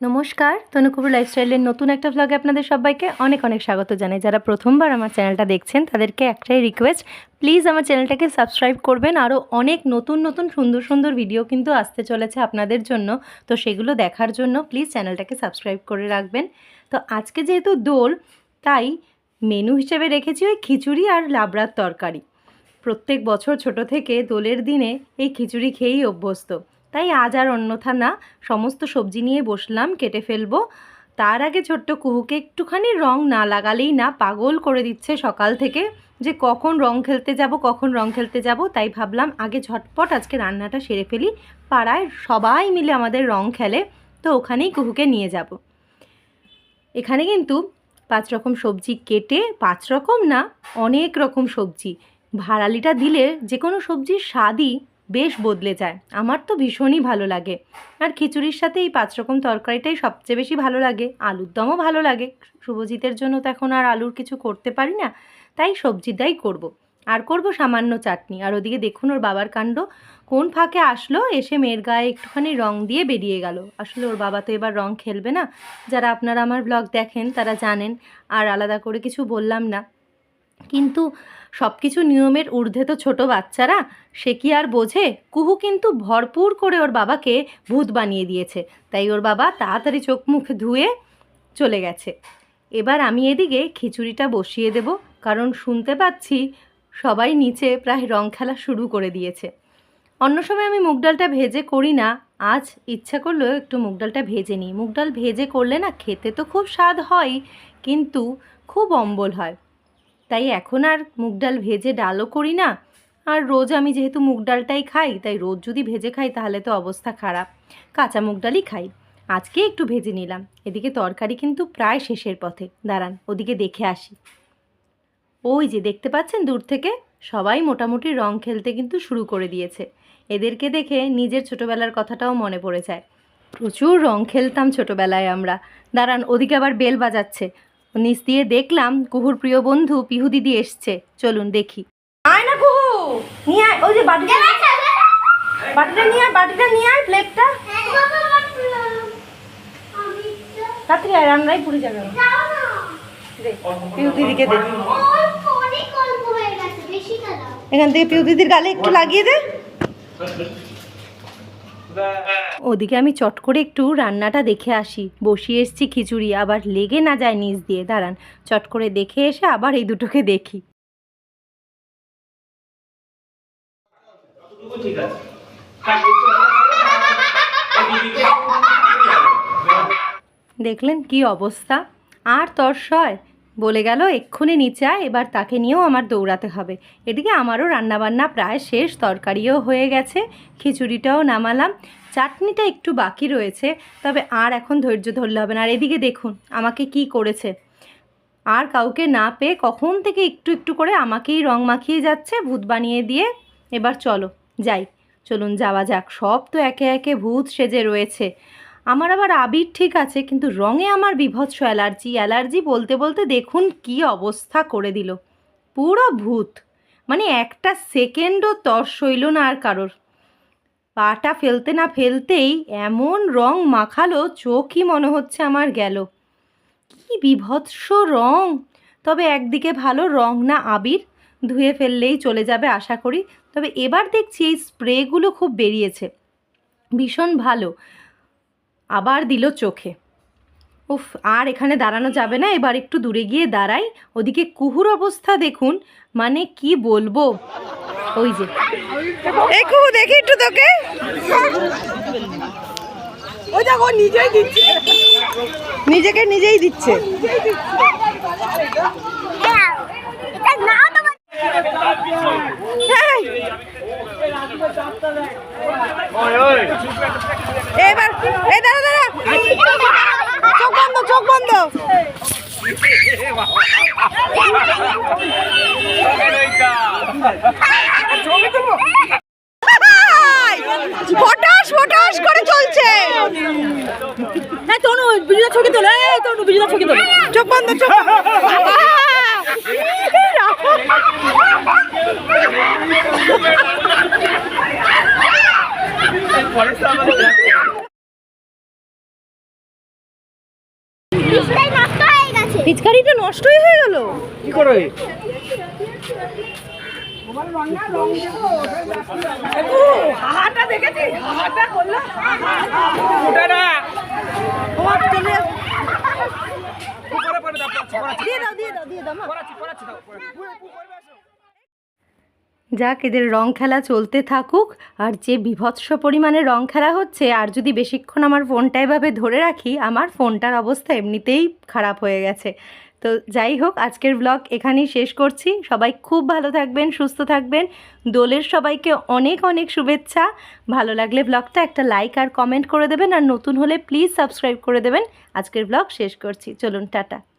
নমস্কার তনুকুপুর লাইফস্টাইলের নতুন একটা ভ্লগে আপনাদের সবাইকে অনেক অনেক স্বাগত জানাই। যারা প্রথমবার আমার চ্যানেলটা দেখছেন, তাদেরকে একটাই রিকোয়েস্ট প্লিজ আমার চ্যানেলটাকে সাবস্ক্রাইব করবেন। আরও অনেক নতুন নতুন, সুন্দর সুন্দর ভিডিও কিন্তু আসতে চলেছে আপনাদের জন্য। তো সেগুলো দেখার জন্য প্লিজ চ্যানেলটাকে সাবস্ক্রাইব করে রাখবেন। তো আজকে যেহেতু দোল, তাই মেনু হিসেবে রেখেছি ওই খিচুড়ি আর লাবড়ার তরকারি। প্রত্যেক বছর ছোট থেকে দোলের দিনে এই খিচুড়ি খেয়েই অভ্যস্ত। তাই আজ আর অন্যথা না। সমস্ত সবজি নিয়ে বসলাম, কেটে ফেলব। তার আগে ছোট্ট কুহুকে একটুখানি রং না লাগালেই না পাগল করে দিচ্ছে সকাল থেকে যে কখন রং খেলতে যাব, কখন রং খেলতে যাব। তাই ভাবলাম আগে ঝটপট আজকে রান্নাটা সেরে ফেলি। পাড়ায় সবাই মিলে আমাদের রং খেলে, তো ওখানেই কুহুকে নিয়ে যাব। এখানে কিন্তু পাঁচ রকম সবজি কেটে, পাঁচ রকম না, অনেক রকম সবজি। ভাড়ালিটা দিলে যে কোনো সবজির স্বাদই বেশ বদলে যায়। আমার তো ভীষণই ভালো লাগে। আর খিচুড়ির সাথে এই পাঁচ রকম তরকারিটাই সবচেয়ে বেশি ভালো লাগে। আলুর দমও ভালো লাগে। শুভজিতের জন্য তো এখন আর আলুর কিছু করতে পারি না, তাই সবজিটাই করব। আর করব সামান্য চাটনি। আর ওদিকে দেখুন ওর বাবার কাণ্ড। কোন ফাঁকে আসলো, এসে মেয়ের গায়ে একটুখানি রং দিয়ে বেরিয়ে গেল। আসলে ওর বাবা তো এবার রং খেলবে না। যারা আপনারা আমার ব্লগ দেখেন, তারা জানেন। আর আলাদা করে কিছু বললাম না। কিন্তু সব কিছু নিয়মের ঊর্ধ্বে তো ছোট বাচ্চারা, সে কি আর বোঝে? কুহু কিন্তু ভরপুর করে ওর বাবাকে ভূত বানিয়ে দিয়েছে। তাই ওর বাবা তাড়াতাড়ি চোখ মুখ ধুয়ে চলে গেছে। এবার আমি এদিকে খিচুড়িটা বসিয়ে দেব, কারণ শুনতে পাচ্ছি সবাই নিচে প্রায় রং খেলা শুরু করে দিয়েছে। অন্য সময় আমি মুগ ডালটা ভেজে করি না, আজ ইচ্ছা করল একটু মুগ ডালটা ভেজে নিই। মুগ ডাল ভেজে করলে না খেতে তো খুব স্বাদ হয়, কিন্তু খুব অম্বল হয়। তাই এখন আর মুগ ডাল ভেজে ডালও করি না। আর রোজ আমি যেহেতু মুগ ডালটাই খাই, তাই রোজ যদি ভেজে খাই তাহলে তো অবস্থা খারাপ। কাঁচা মুগ ডালই খাই। আজকে একটু ভেজে নিলাম। এদিকে তরকারি কিন্তু প্রায় শেষের পথে। দাঁড়ান, ওদিকে দেখে আসি। ওই যে দেখতে পাচ্ছেন দূর থেকে? সবাই মোটামুটি রং খেলতে কিন্তু শুরু করে দিয়েছে। এদেরকে দেখে নিজের ছোটোবেলার কথাটাও মনে পড়ে যায়। প্রচুর রং খেলতাম ছোটোবেলায় আমরা। দাঁড়ান, ওদিকে আবার বেল বাজাচ্ছে। নিচ দিয়ে দেখলাম কুহুর প্রিয় বন্ধু পিহু দিদি এসছে। চলুন দেখি। আয় না কুহু, নিয়ে আয়। ওই যে বাটিটা বাটিটা নিয়ে আয়, বাটিটা নিয়ে আয় প্লেটটা তাড়াতাড়ি আয়, রান্নাই পুড়ে যাবে। পিহু দিদিকে দে। এখান থেকে পিউ দিদির গালে একটু লাগিয়ে দে। ওদিকে আমি চট করে একটু রান্নাটা দেখে আসি। বসিয়ে এসছি খিচুড়ি, আবার লেগে না যায় নিচ দিয়ে। দাঁড়ান, চট করে দেখে এসে আবার এই দুটোকে দেখি। দেখলেন কি অবস্থা? আর তর্ষয় বলে গেল, এক্ষুনি নিচে আয়, এবার তাকে নিয়েও আমার দৌড়াতে হবে। এদিকে আমারও রান্নাবান্না প্রায় শেষ, তরকারিও হয়ে গেছে, খিচুড়িটাও নামালাম, চাটনিটা একটু বাকি রয়েছে, তবে আর এখন ধৈর্য ধরলে হবে না। আর এদিকে দেখুন, আমাকে কি করেছে। আর কাউকে না পেয়ে কখন থেকে একটু একটু করে আমাকেই রং মাখিয়ে যাচ্ছে, ভূত বানিয়ে দিয়ে। এবার চলো, যাই। চলুন, যাওয়া যাক। সব তো একে একে ভূত সেজে রয়েছে। আমার আবার আবির ঠিক আছে, কিন্তু রঙে আমার বিভৎস অ্যালার্জি। অ্যালার্জি বলতে বলতে দেখুন কি অবস্থা করে দিল। পুরো ভূত। মানে একটা সেকেন্ডও তর হইল না আর কারোর। পাটা ফেলতে না ফেলতেই এমন রং মাখালো, চোখই মনে হচ্ছে আমার গেল। কি বিভৎস রং! তবে একদিকে ভালো রং না আবির, ধুয়ে ফেললেই চলে যাবে আশা করি। তবে এবার দেখছি এই স্প্রেগুলো খুব বেরিয়েছে। ভীষণ ভালো। আবার দিল চোখে। উফ আর এখানে দাঁড়ানো যাবে না এবার একটু দূরে গিয়ে দাঁড়াই। ওদিকে কুহুর অবস্থা দেখুন মানে কি বলব? ওই যে। এই কুহু দেখি একটু তোকে। ওই দেখো নিজেই দিচ্ছে। নিজেকে নিজেই দিচ্ছে। এবার এই দাঁড়া দাঁড়া। চোখ বন্ধ চোখ বন্ধ। ফটাস ফটাস করে চলছে। হ্যাঁ তনু বিজুদা ছবি তোলো তনু বিজুদা ছবি তোলো। চোখ বন্ধ চোখ পিচকারিটা নষ্টই হয়ে গেল। কি করে? হাহাটা দেখেছি হাহাটা করল ওটা দিয়ে দাও দিয়ে দাও দিয়ে দাও মা করাচ্ছি করাচ্ছি দাও করবে আসো যাক, এদের রং খেলা চলতে থাকুক, আর যে বিভৎস পরিমাণে রং খেলা হচ্ছে, আর যদি বেশিক্ষণ আমার ফোনটা এভাবে ধরে রাখি, আমার ফোনটার অবস্থা এমনিতেই খারাপ হয়ে গেছে। তো যাই হোক, আজকের ব্লগ এখানেই শেষ করছি। সবাই খুব ভালো থাকবেন, সুস্থ থাকবেন। দোলের সবাইকে অনেক অনেক শুভেচ্ছা। ভালো লাগলে ব্লগটা একটা লাইক আর কমেন্ট করে দেবেন, আর নতুন হলে প্লিজ সাবস্ক্রাইব করে দেবেন। আজকের ব্লগ শেষ করছি। চলুন, টাটা।